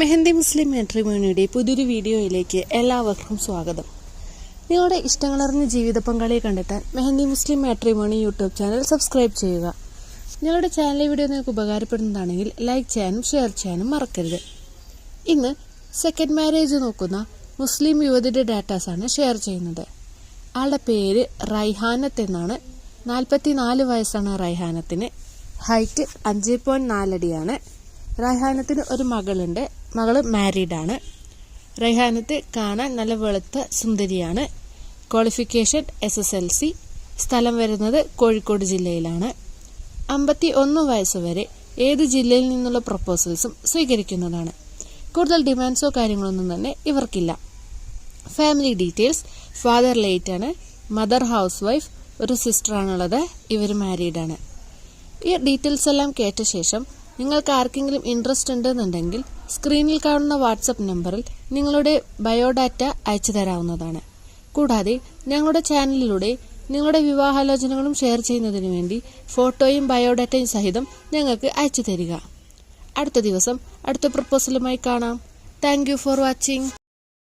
മെഹന്തി മുസ്ലിം മാട്രിമോണിയുടെ പുതിയൊരു വീഡിയോയിലേക്ക് എല്ലാവർക്കും സ്വാഗതം. നിങ്ങളുടെ ഇഷ്ടങ്ങളറിഞ്ഞ ജീവിത പങ്കാളിയെ കണ്ടെത്താൻ Mehandi Muslim matrimony YouTube channel subscribe ചെയ്യുക. ഞങ്ങളുടെ ചാനലിലെ വീഡിയോ നിങ്ങൾക്ക് ഉപകാരപ്പെടുന്നതാണെങ്കിൽ ലൈക്ക് ചെയ്യാനും ഷെയർ ചെയ്യാനും മറക്കരുത്. ഇന്ന് സെക്കൻഡ് മാരേജ് നോക്കുന്ന മുസ്ലിം യുവതിയുടെ ഡാറ്റാസാണ് ഷെയർ ചെയ്യുന്നത്. ആളുടെ പേര് റൈഹാനത്ത് എന്നാണ്. നാൽപ്പത്തി നാല് വയസ്സാണ് റൈഹാനത്തിന്. ഹൈറ്റ് അഞ്ച് പോയിന്റ് നാലടിയാണ് റൈഹാനത്തിന് ഒരു മകളുണ്ട്. മകൾ മാരീഡാണ്. റൈഹാനത്ത് കാണാൻ നല്ല വെളുത്ത സുന്ദരിയാണ്. Qualification S S L C സ്ഥലം വരുന്നത് കോഴിക്കോട് ജില്ലയിലാണ്. അമ്പത്തി ഒന്ന് വയസ്സ് വരെ ഏത് ജില്ലയിൽ നിന്നുള്ള പ്രപ്പോസൽസും സ്വീകരിക്കുന്നതാണ്. കൂടുതൽ ഡിമാൻഡ്സോ കാര്യങ്ങളൊന്നും തന്നെ ഇവർക്കില്ല. Family details. ഫാദർ ലേറ്റ് ആണ് മദർ ഹൗസ് വൈഫ്. ഒരു സിസ്റ്ററാണുള്ളത്. ഇവർ മാരീഡാണ്. ഈ ഡീറ്റെയിൽസ് എല്ലാം കേട്ട ശേഷം നിങ്ങൾക്ക് ആർക്കെങ്കിലും ഇൻട്രസ്റ്റ് ഉണ്ടെന്നുണ്ടെങ്കിൽ സ്ക്രീനിൽ കാണുന്ന വാട്സപ്പ് നമ്പറിൽ നിങ്ങളുടെ ബയോഡാറ്റ അയച്ചു തരാവുന്നതാണ്. കൂടാതെ ഞങ്ങളുടെ ചാനലിലൂടെ നിങ്ങളുടെ വിവാഹാലോചനകളും ഷെയർ ചെയ്യുന്നതിനു വേണ്ടി ഫോട്ടോയും ബയോഡാറ്റയും സഹിതം ഞങ്ങൾക്ക് അയച്ചു തരിക. അടുത്ത ദിവസം അടുത്ത പ്രപ്പോസലുമായി കാണാം. Thank for watching